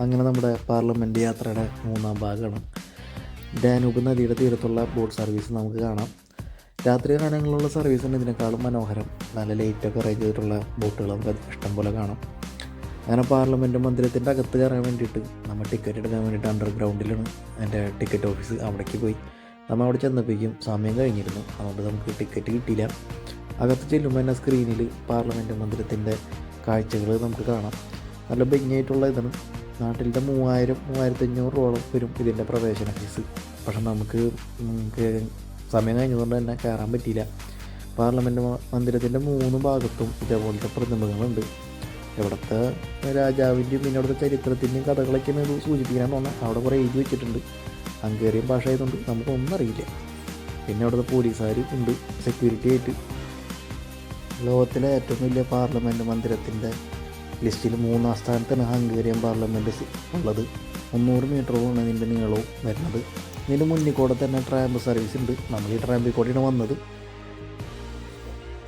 അങ്ങനെ നമ്മുടെ പാർലമെന്റ് യാത്രയുടെ മൂന്നാം ഭാഗമാണ്. ഡാനൂബ് നദിയുടെ തീരത്തുള്ള ബോട്ട് സർവീസ് നമുക്ക് കാണാം. രാത്രി കാലങ്ങളിലുള്ള തന്നെ ഇതിനേക്കാളും മനോഹരം. നല്ല ലൈറ്റൊക്കെ അറേഞ്ച് ചെയ്തിട്ടുള്ള ബോട്ടുകൾ നമുക്ക് ഇഷ്ടം പോലെ കാണാം. അങ്ങനെ പാർലമെന്റ് മന്ദിരത്തിന്റെ അകത്ത് കയറാൻ വേണ്ടിയിട്ട് നമ്മൾ ടിക്കറ്റ് എടുക്കാൻ വേണ്ടിയിട്ട് അണ്ടർഗ്രൗണ്ടിലാണ് എന്റെ ടിക്കറ്റ് ഓഫീസ് അവിടേക്ക് പോയി. നമ്മൾ അവിടെ ചെന്നപ്പോഴേക്കും സമയം കഴിഞ്ഞിരുന്നു. അതുകൊണ്ട് നമുക്ക് ടിക്കറ്റ് കിട്ടിയില്ല. അകത്ത് ചെല്ലുമ്പോൾ തന്നെ സ്ക്രീനിൽ പാർലമെന്റ് മന്ദിരത്തിന്റെ കാഴ്ചകൾ നമുക്ക് കാണാം. നല്ല ഭംഗിയായിട്ടുള്ള ഇതാണ്. നാട്ടിലത്തെ മൂവായിരം മൂവായിരത്തി അഞ്ഞൂറ് രൂപയോളം വരും ഇതിന്റെ പ്രവേശന ഫീസ്. പക്ഷെ നമുക്ക് നമുക്ക് സമയം കഴിഞ്ഞതുകൊണ്ട് തന്നെ കയറാൻ പറ്റിയില്ല. പാർലമെന്റ് മ- മന്ദിരത്തിന്റെ മൂന്ന് ഭാഗത്തും ഇതേപോലത്തെ പ്രതിമകളുണ്ട്. ഇവിടുത്തെ രാജാവിന്റെയും പിന്നെ അവിടുത്തെ ചരിത്രത്തിന്റെയും കഥകളൊക്കെയാണ് ഇത് സൂചിപ്പിക്കാൻ തോന്നുന്നത് അവിടെ കുറേ എഴുതി വെച്ചിട്ടുണ്ട്. ഹംഗേറിയൻ ഭാഷ ആയതുകൊണ്ട് നമുക്കൊന്നും അറിയില്ല. പിന്നെ അവിടുത്തെ പോലീസുകാർ ഉണ്ട് സെക്യൂരിറ്റി ആയിട്ട്. ലോകത്തിലെ ഏറ്റവും വലിയ പാർലമെന്റ് മന്ദിരത്തിന്റെ ലിസ്റ്റിൽ മൂന്നാം സ്ഥാനത്താണ് ഹംഗേറിയൻ പാർലമെന്റ് ഉള്ളത്. മുന്നൂറ് മീറ്ററോളാണ് ഇതിന്റെ നീളവും വരുന്നത്. ഇതിന്റെ മുന്നിൽ കൂടെ തന്നെ ട്രാമ്പ് സർവീസ് ഉണ്ട്. നമ്മൾ ഈ ട്രാമ്പിൽ കൂടെയാണ് വന്നത്.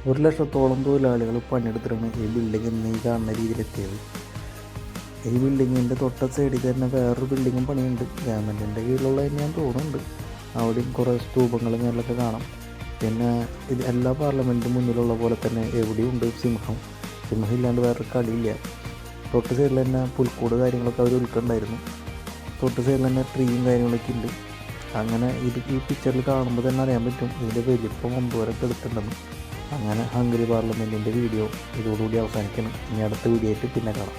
ഒരു ലക്ഷത്തോളം തൊഴിലാളികൾ പണിയെടുത്തിട്ടാണ് ഈ ബിൽഡിംഗ് ഇന്ന് ഈ കാണുന്ന രീതിയിലെത്തിയത്. ഈ ബിൽഡിങ്ങിന്റെ തൊട്ട സൈഡിൽ തന്നെ വേറൊരു ബിൽഡിങ്ങും പണിയുണ്ട്. ഗവൺമെന്റിന്റെ കീഴിലുള്ള ഞാൻ തോന്നുന്നുണ്ട്. അവിടെയും കുറേ സ്തൂപങ്ങളും കാര്യങ്ങളൊക്കെ കാണാം. പിന്നെ ഇത് എല്ലാ പാർലമെന്റിനും മുന്നിലുള്ള പോലെ തന്നെ എവിടെയും ഉണ്ട് സിംഹം? സിംഹം ഇല്ലാണ്ട് വേറൊരു കളിയില്ല. തൊട്ട് സൈഡിൽ തന്നെ പുൽക്കൂട് കാര്യങ്ങളൊക്കെ അവർ ഒരുക്കുന്നുണ്ടായിരുന്നു തൊട്ട് സൈഡിൽ തന്നെ ട്രീയും കാര്യങ്ങളൊക്കെ ഉണ്ട്. അങ്ങനെ ഇത് ഈ പിക്ചറിൽ കാണുമ്പോൾ തന്നെ അറിയാൻ പറ്റും ഇതിന്റെ വലിപ്പം ഒമ്പതരൊക്കെ എടുത്തിട്ടുണ്ടെന്ന് അങ്ങനെ ഹംഗറി പാർലമെന്റിന്റെ വീഡിയോ ഇതോടുകൂടി അവസാനിക്കണം. ഇനി അടുത്ത വീഡിയോ ആയിട്ട് പിന്നെ കാണാം.